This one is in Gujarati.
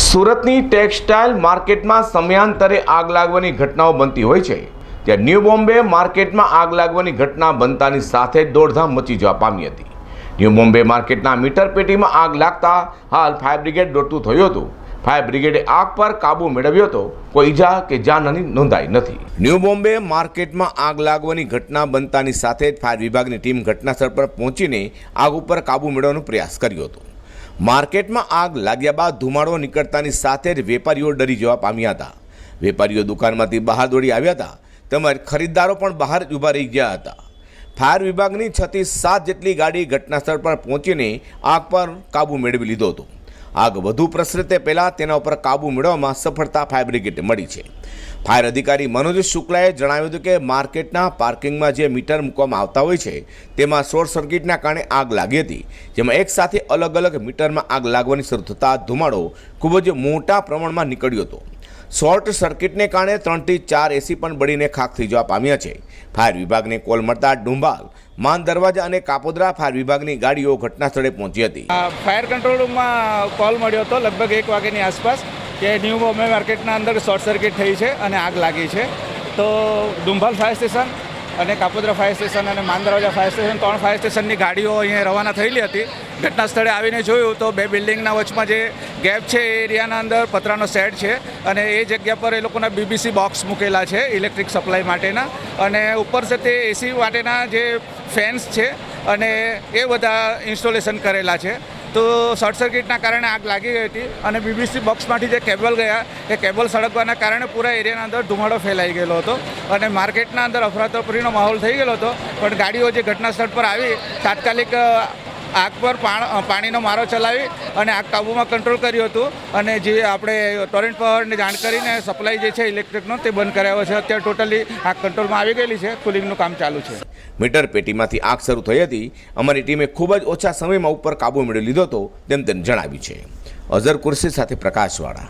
સુરતની ટેક્સટાઇલ માર્કેટમાં સમયાંતરે આગ લાગવાની ઘટનાઓ બનતી હોય છે. ત્યાં ન્યૂ બોમ્બે માર્કેટમાં આગ લાગવાની ઘટના બનતાની સાથે દોડધામ મચી જવા પામી હતી. ન્યૂ બોમ્બે માર્કેટના મીટર પેટીમાં આગ લાગતા હાલ ફાયર બ્રિગેડ દોડતું થયું હતું. ફાયર બ્રિગેડે આગ પર કાબુ મેળવ્યો હતો. કોઈ ઈજા કે જાનહાની નોંધાઈ નથી. ન્યૂ બોમ્બે માર્કેટમાં આગ લાગવાની ઘટના બનતાની સાથે જ ફાયર વિભાગની ટીમ ઘટનાસ્થળ પર પહોંચીને આગ ઉપર કાબુ મેળવવાનો પ્રયાસ કર્યો હતો. માર્કેટમાં આગ લાગ્યા બાદ ધુમાડો નીકળતાની સાથે જ વેપારીઓ ડરી જવા પામ્યા હતા. વેપારીઓ દુકાનમાંથી બહાર દોડી આવ્યા હતા. તેમજ ખરીદદારો પણ બહાર ઊભા રહી ગયા હતા. ફાયર વિભાગની છથી સાત જેટલી ગાડી ઘટનાસ્થળ પર પહોંચીને આગ પર કાબુ મેળવી લીધો હતો. આગ વધુ પ્રસરે તે પહેલાં તેના ઉપર કાબુ મેળવવામાં સફળતા ફાયર બ્રિગેડને મળી છે. ફાયર અધિકારી મનોજ શુક્લાએ જણાવ્યું હતું કે માર્કેટના પાર્કિંગમાં જે મીટર મૂકવામાં આવતા હોય છે, તેમાં શોર્ટ સર્કિટના કારણે આગ લાગી હતી, જેમાં એક સાથે અલગ અલગ મીટરમાં આગ લાગવાની શરૂ થતાં ધુમાડો ખૂબ જ મોટા પ્રમાણમાં નીકળ્યો હતો. શોર્ટ સર્કિટને કારણે ત્રણથી ચાર એસી પણ બળીને ખાખ થઈ જવા પામ્યા છે. ફાયર વિભાગને કોલ મળતા ડુંબાલ માન દરવાજા અને કાપોદરા ફાયર વિભાગની ગાડીઓ ઘટના સ્થળે પહોંચી હતી. ફાયર કંટ્રોલ રૂમમાં કોલ મળ્યો હતો લગભગ એક વાગ્યાની આસપાસ કે ન્યૂ બોમ્બે માર્કેટના અંદર શોર્ટ સર્કિટ થઈ છે અને આગ લાગી છે. તો ડુંભાલ ફાયર સ્ટેશન અને કાપોદ્રા ફાયર સ્ટેશન અને માંદરવાજા ફાયર સ્ટેશન, ત્રણ ફાયર સ્ટેશનની ગાડીઓ અહીંયા રવાના થયેલી હતી. ઘટના સ્થળે આવીને જોયું તો બે બિલ્ડિંગના વચમાં જે ગેપ છે એ એરિયાના અંદર પતરાનો સેટ છે અને એ જગ્યા પર એ લોકોના બીબીસી બોક્સ મૂકેલા છે ઇલેક્ટ્રિક સપ્લાય માટેના. અને ઉપર છે તે એસી માટેના જે ફેન્સ છે અને એ બધા ઇન્સ્ટોલેશન કરેલા છે. તો શોર્ટ સર્કિટના કારણે આગ લાગી ગઈ હતી અને બીબીસી બોક્સમાંથી જે કેબલ ગયા, એ કેબલ સળગવાના કારણે પૂરા એરિયાના અંદર ધુમાડો ફેલાઈ ગયેલો હતો અને માર્કેટના અંદર અફરાતફરીનો માહોલ થઈ ગયેલો હતો. પણ ગાડીઓ જે ઘટના સ્થળ પર આવી, તાત્કાલિક આગ પર પાણ- પાણીનો મારો ચલાવી અને આગ કાબૂમાં કંટ્રોલ કર્યું હતું. અને જે આપણે ટોરેન્ટ પાવરને જાણ કરીને સપ્લાય જે છે ઇલેક્ટ્રિકનો તે બંધ કરાવ્યો છે. અત્યારે ટોટલી આગ કંટ્રોલમાં આવી ગયેલી છે. કુલિંગનું કામ ચાલુ છે. મીટર પેટીમાંથી આગ શરૂ થઈ હતી. અમારી ટીમે ખૂબ જ ઓછા સમયમાં ઉપર કાબુ મેળવી લીધો હતો, તેમ તેને જણાવ્યું છે. અઝર કુર્સી સાથે પ્રકાશવાળા.